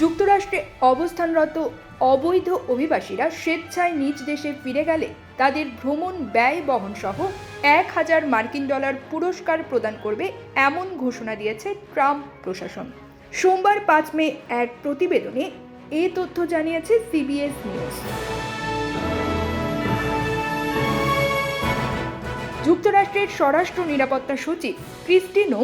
যুক্তরাষ্ট্রে অবস্থানরত অবৈধ অভিবাসীরা স্বেচ্ছায় নিজ দেশে ফিরে গেলে তাদের ভ্রমণ ব্যয় বহন সহ এক হাজার মার্কিন ডলার পুরস্কার প্রদান করবে এমন ঘোষণা দিয়েছে ট্রাম্প প্রশাসন। সোমবার পাঁচ মে এক প্রতিবেদনে এ তথ্য জানিয়েছে সিবিএস নিউজ। যুক্তরাষ্ট্রের স্বরাষ্ট্র নিরাপত্তা সচিব ক্রিস্টিনো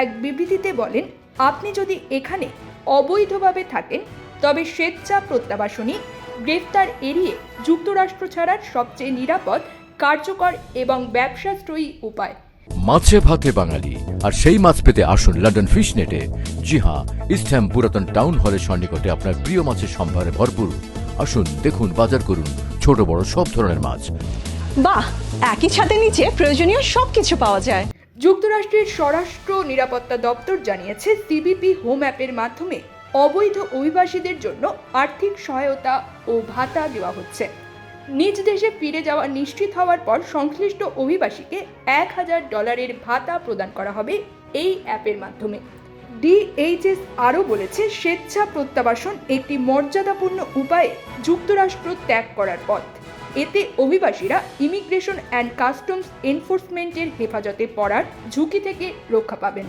এক বিবৃতিতে বলেন, আপনি যদি এখানে অবৈধভাবে থাকেন তবে স্বেচ্ছা প্রত্যাবাসনই গ্রেফতার এড়িয়ে যুক্তরাষ্ট্র ছাড়ার সবচেয়ে নিরাপদ কার্যকর এবং ব্যবসাশ্রয়ী উপায়। মাছে ভাতে বাঙালি আর সেই মাছ পেতে আসুন লন্ডন ফিশ নেটে জি হ্যাঁ ইস্টহ্যাম পুরাতন টাউন হলের সন্নিকটে আপনার প্রিয় মাছের সম্ভারে ভরপুর। আসুন দেখুন বাজার করুন ছোট বড় সব ধরনের মাছ। বাহ একই ছাদের নিচে প্রয়োজনীয় সবকিছু পাওয়া যায়। যুক্তরাষ্ট্রের স্বরাষ্ট্র নিরাপত্তা দপ্তর জানিয়েছে, সিবিপি হোম অ্যাপের মাধ্যমে অবৈধ অভিবাসীদের জন্য আর্থিক সহায়তা ও ভাতা দেওয়া হচ্ছে। নিজ দেশে ফিরে যাওয়া নিশ্চিত হওয়ার পর সংশ্লিষ্ট অভিবাসীকে এক হাজার ডলারের ভাতা প্রদান করা হবে এই অ্যাপের মাধ্যমে। ডিএইচএস আরও বলেছে স্বেচ্ছা প্রত্যাবাসন একটি মর্যাদাপূর্ণ উপায়ে যুক্তরাষ্ট্র ত্যাগ করার পথ। এতে অভিবাসীরা ইমিগ্রেশন অ্যান্ড কাস্টমস এনফোর্সমেন্টের হেফাজতে পড়ার ঝুঁকি থেকে রক্ষা পাবেন।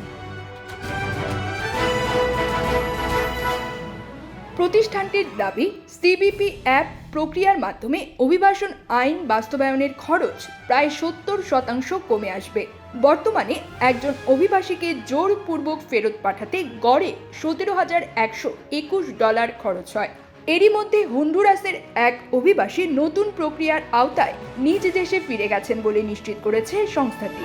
প্রতিষ্ঠানটির দাবি সিবিপি অ্যাপ প্রক্রিয়ার মাধ্যমে অভিবাসন আইন বাস্তবায়নের খরচ প্রায় সত্তর শতাংশ কমে আসবে। বর্তমানে একজন অভিবাসীকে জোরপূর্বক ফেরত পাঠাতে গড়ে সতেরো হাজার একশো একুশ ডলার খরচ হয়। এরই মধ্যে হন্ডুরাসের এক অভিবাসী নতুন প্রক্রিয়ার আওতায় নিজ দেশে ফিরে গেছেন বলে নিশ্চিত করেছে সংস্থাটি।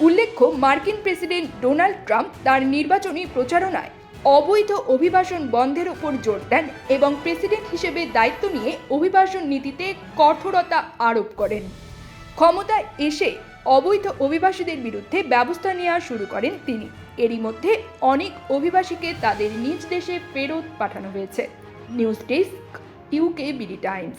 উল্লেখ্য, মার্কিন প্রেসিডেন্ট ডোনাল্ড ট্রাম্প তার নির্বাচনী প্রচারণায় অবৈধ অভিবাসন বন্ধের উপর জোর দেন এবং প্রেসিডেন্ট হিসেবে দায়িত্ব নিয়ে অভিবাসন নীতিতে কঠোরতা আরোপ করেন। ক্ষমতায় এসে অবৈধ অভিবাসীদের বিরুদ্ধে ব্যবস্থা নেওয়া শুরু করেন তিনি। এরই মধ্যে অনেক অভিবাসীকে তাদের নিজ দেশে ফেরত পাঠানো হয়েছে। News desk UK BD Times.